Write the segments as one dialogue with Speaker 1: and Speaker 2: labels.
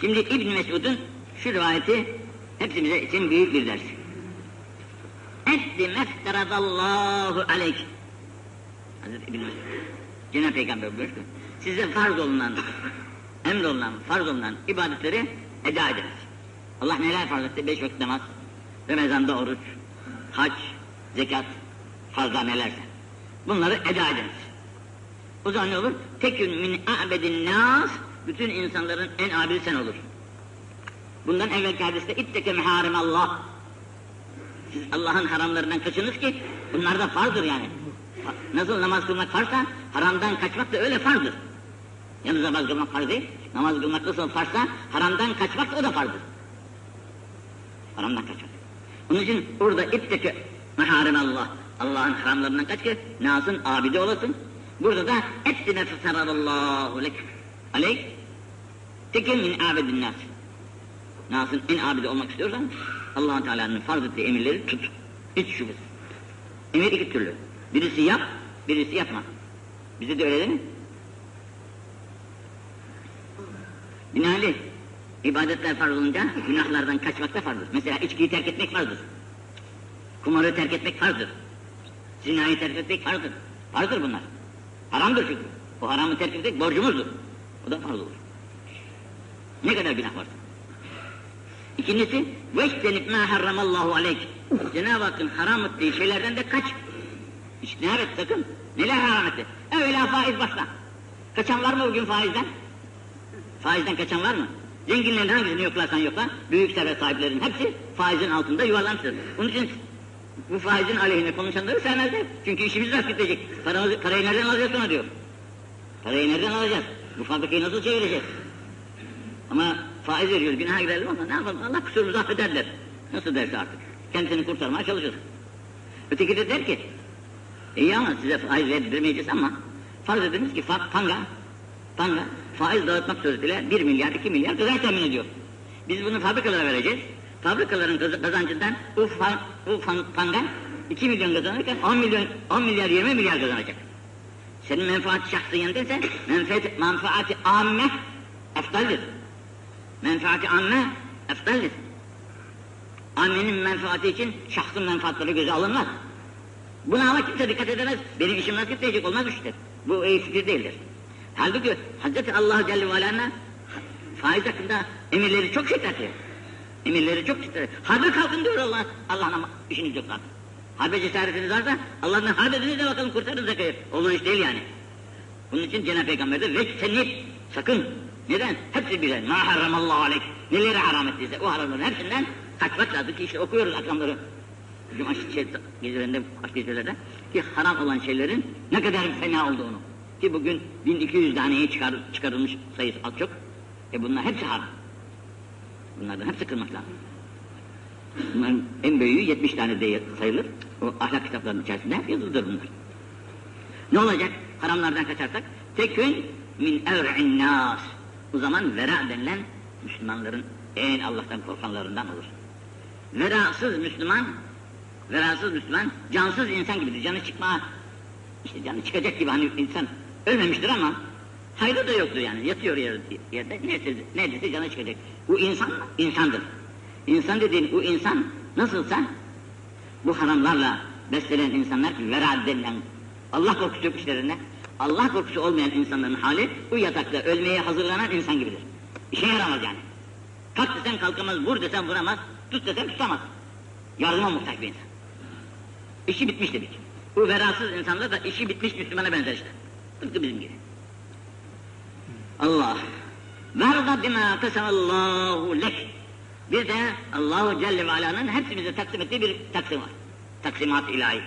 Speaker 1: Şimdi İbn Mesud'un şu rivayeti hepsimize için büyük bir ders. Eddi mefteradallahu aleyk. Hazreti İbn Mesud. Cenab-ı Peygamber buyuruyor ki, size farz olunan, emrolunan, farz olunan ibadetleri eda ediniz. Allah neler farz etti? Beş vakit namaz, Ramazan'da oruç, hac, zekat, farzlar nelerse. Bunları eda ediniz. O zaman ne olur? Tekün min a'bedin nas, bütün insanların en abidi sen olur. Bundan evvelki hadiste itteke meharim Allah. Siz Allah'ın haramlarından kaçınız ki bunlar da farzdır yani. Nasıl namaz kılmak farsa haramdan kaçmak da öyle farzdır. Yalnız namaz kılmak farz değil. Namaz kılmak nasıl farsa haramdan kaçmak da o da farzdır. Haramdan kaçmak. Onun için burada itteke meharim Allah. Allah'ın haramlarından kaç ki nasın abide olasın. Burada da ettine feserallahu lek. Aleyk. Tekin min abedin nas. Nasın en abide olmak istiyorsan allah Teala'nın farz ettiği emirleri tut. Hiç şüphesiz. Emir iki türlü. Birisi yap, birisi yapma. Bize de öyle değil mi? Binaenaleyh ibadetler farz olunca günahlardan kaçmak da farzdır. Mesela içkiyi terk etmek farzdır. Kumarı terk etmek farzdır. Zinayı terk etmek farzdır. Farzdır bunlar. Haramdır çünkü. O haramı terk etmek borcumuzdur. O da farz olur. Ne kadar günah varsa. İkincisi, veştenip ma harramallahu aleyk. Cenab-ı Hakk'ın haram ettiği şeylerden de kaç. İçtihar et sakın. Neler haram etti? Evvela faiz başla. Kaçan var mı bugün faizden? Faizden kaçan var mı? Zenginlerin hangisini yoklarsan yokla, büyük servet sahiplerin hepsi faizin altında yuvarlansın. Onun için bu faizin aleyhine konuşanları sevmezler. Çünkü işimiz nasıl gidecek? Paramızı, parayı nereden alacağız sonra diyor. Parayı nereden alacağız? Bu fabrikayı nasıl çevireceğiz? Ama faiz veriyoruz, günaha girelim ama ne yapalım? Allah kusurumuzu affederler. Nasıl derse artık. Kendisini kurtarmaya çalışır. Öteki de der ki, iyi ama size faiz vermeyeceğiz ama farz ediniz ki panga, panga faiz dağıtmak suretiyle 1 milyar, 2 milyar kazanç temin ediyor. Biz bunu fabrikalara vereceğiz. Fabrikaların kaz- kazancından bu, fa- bu panga 2 milyon kazanırken 10 milyon, 10 milyar, 20 milyar kazanacak. Senin menfaat şahsiyendense menfaat, menfaati amme eftaldir. Menfaati amme eftaldir. Ammenin menfaati için şahsın menfaatleri göze alınmaz. Buna ama kimse dikkat edemez. Benim işim nasıl gitmeyecek olmaz işte. Bu iyi fikir değildir. Halbuki Hazreti Allah Celle ve Ala'nın faiz hakkında emirleri çok şiddetli. Emirleri çok şiddetli. Harbe kalkın diyor Allah. Allah'ın işiniz yok zaten. Harbe cesaretiniz varsa Allah'ın harbe ediniz de bakalım kurtarın zekayı. Olur iş değil yani. Bunun için Cenab-ı Peygamber de ve senip sakın. Neden? Hepsi bize. Ma harramallahu aleyk. Neleri haram ettiyse o haramların hepsinden kaçmak lazım ki işte okuyoruz akşamları. Cuma şey, gecelerinde, başka gecelerde ki haram olan şeylerin ne kadar fena olduğunu. Ki bugün 1200 taneye çıkar, çıkarılmış sayısı az çok. E bunlar hepsi haram. Bunlardan hepsi kırmak lazım. Bunların en büyüğü 70 tane diye sayılır. O ahlak kitaplarının içerisinde hep yazılıdır bunlar. Ne olacak? Haramlardan kaçarsak tekün min evre'in nas. O zaman vera denilen Müslümanların en Allah'tan korkanlarından olur. Verasız Müslüman, verasız Müslüman, cansız insan gibidir. Canı çıkma, işte canı çıkacak gibi hani insan ölmemiştir ama hayrı da yoktur yani. Yatıyor yerde, yerde neredeyse, neredeyse canı çıkacak. Bu insan? İnsandır. İnsan dediğin bu insan nasılsa bu haramlarla beslenen insanlar ki vera denilen Allah korkusu yok işlerinde. Allah korkusu olmayan insanların hali bu yatakta ölmeye hazırlanan insan gibidir. İşe yaramaz yani. Kalk desen kalkamaz, vur desen vuramaz, tut desen tutamaz. Yardıma muhtaç bir insan. İşi bitmiş dedik. Bu verasız insanlar da işi bitmiş Müslümana benzer işte. Tıpkı bizim gibi. Allah. Verda bima kasamallahu lek. Bir de Allahu Celle ve Ala'nın hepsimize taksim ettiği bir taksim var. Taksimat ilahi.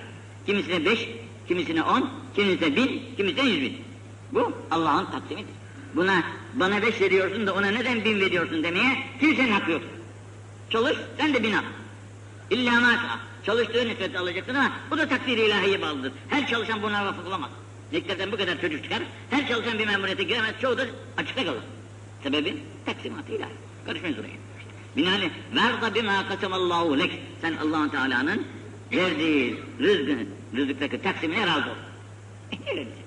Speaker 1: Kimisine beş, kimisine on, kimisine bin, kimisine yüz bin. Bu Allah'ın taksimidir. Buna bana beş veriyorsun da ona neden bin veriyorsun demeye kimsenin hakkı yok. Çalış, sen de bin al. İlla maşa. Çalıştığı nefret alacaksın ama bu da takdir ilahiye bağlıdır. Her çalışan buna vafık olamaz. Zikretten bu kadar çocuk çıkar, her çalışan bir memuriyete giremez, çoğu da açıkta kalır. Sebebi taksimat ilahi. Karışmayın oraya. Binaenaleyh, verda bima kasemallahu lek. Sen allah Teala'nın verdiği rızkını, rızıktaki taksimine razı ol.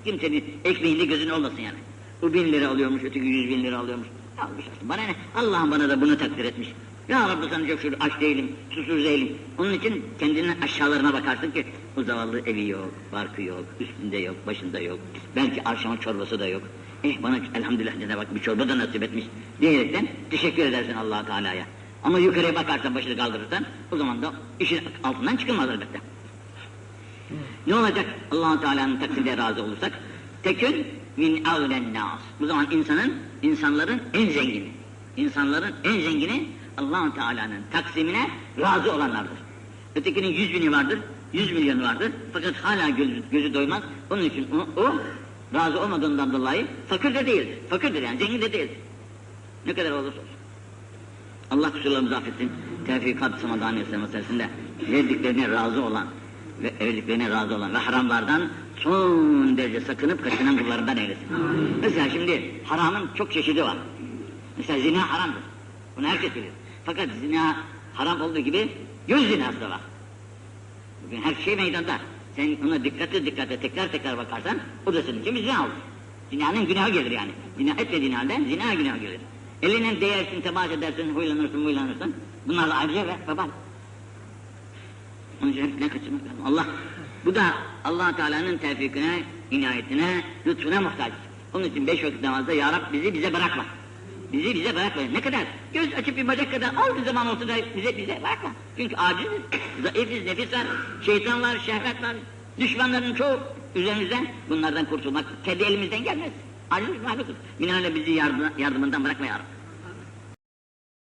Speaker 1: Kimsenin ekmeğinde gözün olmasın yani. Bu bin lira alıyormuş, öteki yüz bin lira alıyormuş. Almış olsun. Bana ne? Allah'ım bana da bunu takdir etmiş. Ya Rabbi sana çok şükür aç değilim, susuz değilim. Onun için kendinin aşağılarına bakarsın ki bu zavallı evi yok, barkı yok, üstünde yok, başında yok. Belki akşama çorbası da yok. Eh bana elhamdülillah Cenab-ı Hak bir çorba da nasip etmiş diyerekten teşekkür edersin allah Teala'ya. Ama yukarıya bakarsan, başını kaldırırsan o zaman da işin altından çıkılmaz elbette. Ne olacak allah Teala'nın takdirine razı olursak? Tekün min avlen nas. Bu zaman insanın, insanların en zengini. İnsanların en zengini allah Teala'nın taksimine razı olanlardır. Ötekinin yüz bini vardır, yüz milyon vardır. Fakat hala gözü, gözü doymaz. Onun için o, o razı olmadığından dolayı fakir de değildir. Fakirdir yani, zengin de değildir. Ne kadar olursa olsun. Allah kusurlarımızı affetsin. Tevfikat Samadan meselesinde verdiklerine razı olan ve verdiklerine razı olan ve haramlardan son derece sakınıp kaçınan kullarından eylesin. Mesela şimdi haramın çok çeşidi var. Mesela zina haramdır. Bunu herkes bilir. Fakat zina haram olduğu gibi göz zinası da var. Bugün her şey meydanda. Sen ona dikkatli dikkatli tekrar tekrar bakarsan o da senin için bir zina olur. Zinanın günahı gelir yani. Zina etmediğin halde zina günahı gelir. Elinden değersin, temas edersin, huylanırsın, huylanırsın. Bunlar da ayrıca ve vebal. İçin hepsine kaçırmak lazım. Allah, bu da allah Teala'nın tevfikine, inayetine, lütfuna muhtaç. Onun için beş vakit namazda Ya Rab bizi bize bırakma. Bizi bize bırakma. Ne kadar? Göz açıp bir bacak kadar az bir zaman olsa da bize bize bırakma. Çünkü aciziz, zayıfız, nefis var, şeytan var, şehvet var. Düşmanların çoğu üzerimizden bunlardan kurtulmak kendi elimizden gelmez. Aciz mahlukuz. Minale bizi yardım, yardımından bırakma Ya Rabbi.